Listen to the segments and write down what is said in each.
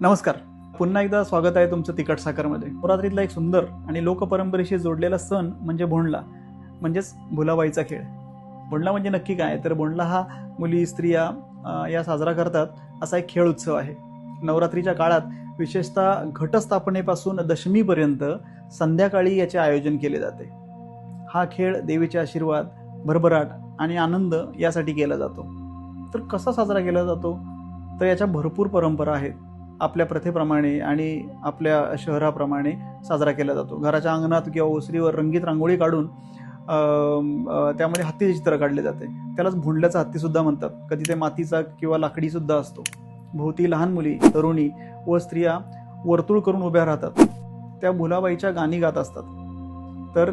नमस्कार. पुन्हा एकदा स्वागत आहे तुमचं तिखट साखरमध्ये. नवरात्रीतला एक सुंदर आणि लोकपरंपरेशी जोडलेला सण म्हणजे भोंडला म्हणजेच भुलाबाईचा खेळ. भोंडला म्हणजे नक्की काय? तर भोंडला हा मुली स्त्रिया या साजरा करतात असा एक खेळ उत्सव आहे. नवरात्रीच्या काळात विशेषतः घटस्थापनेपासून दशमीपर्यंत संध्याकाळी याचे आयोजन केले जाते. हा खेळ देवीचे आशीर्वाद भरभराट आणि आनंद यासाठी केला जातो. तर कसा साजरा केला जातो? तर याच्या भरपूर परंपरा आहेत. आपल्या प्रथेप्रमाणे आणि आपल्या शहराप्रमाणे साजरा केला जातो. घराच्या अंगणात किंवा ओसरीवर रंगीत रांगोळी काढून त्यामध्ये हत्तीचे चित्र काढले जाते. त्यालाच भोंडल्याचा हत्तीसुद्धा म्हणतात. कधी ते मातीचा किंवा लाकडीसुद्धा असतो. भोवती लहान मुली तरुणी व स्त्रिया वर्तुळ करून उभ्या राहतात. त्या भुलाबाईच्या गाणी गात असतात. तर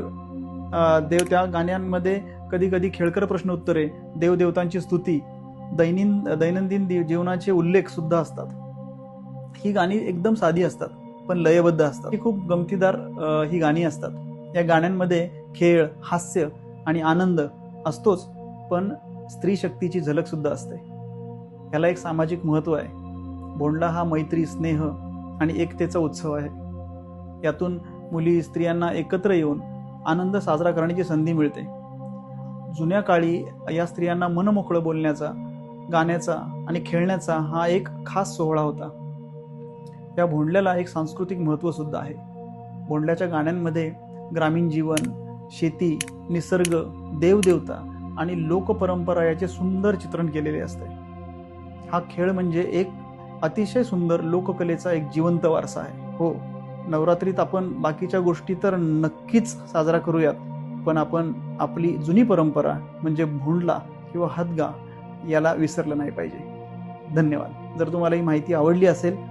देव त्या गाण्यांमध्ये कधी कधी खेळकर प्रश्न उत्तरे देवदेवतांची स्तुती दैनिन दैनंदिन दि- जीवनाचे उल्लेख सुद्धा असतात. ही गाणी एकदम साधी असतात पण लयबद्ध असतात. ही खूप गमतीदार ही गाणी असतात. या गाण्यांमध्ये खेळ हास्य आणि आनंद असतोच पण स्त्री शक्तीची झलक सुद्धा असते. ह्याला एक सामाजिक महत्त्व आहे. भोंडला हा मैत्री स्नेह आणि एकतेचा उत्सव आहे. यातून मुली स्त्रियांना एकत्र येऊन आनंद साजरा करण्याची संधी मिळते. जुन्या काळी या स्त्रियांना मनमोकळं बोलण्याचा गाण्याचा आणि खेळण्याचा हा एक खास सोहळा होता. या भोंडल्याला एक सांस्कृतिक महत्त्वसुद्धा आहे. भोंडल्याच्या गाण्यांमध्ये ग्रामीण जीवन शेती निसर्ग देवदेवता आणि लोकपरंपरा याचे सुंदर चित्रण केलेले असते. हा खेळ म्हणजे एक अतिशय सुंदर लोककलेचा एक जिवंत वारसा आहे. हो नवरात्रीत आपण बाकीच्या गोष्टी तर नक्कीच साजरा करूयात पण आपण आपली जुनी परंपरा म्हणजे भोंडला किंवा हदगा याला विसरलं नाही पाहिजे. धन्यवाद. जर तुम्हाला ही माहिती आवडली असेल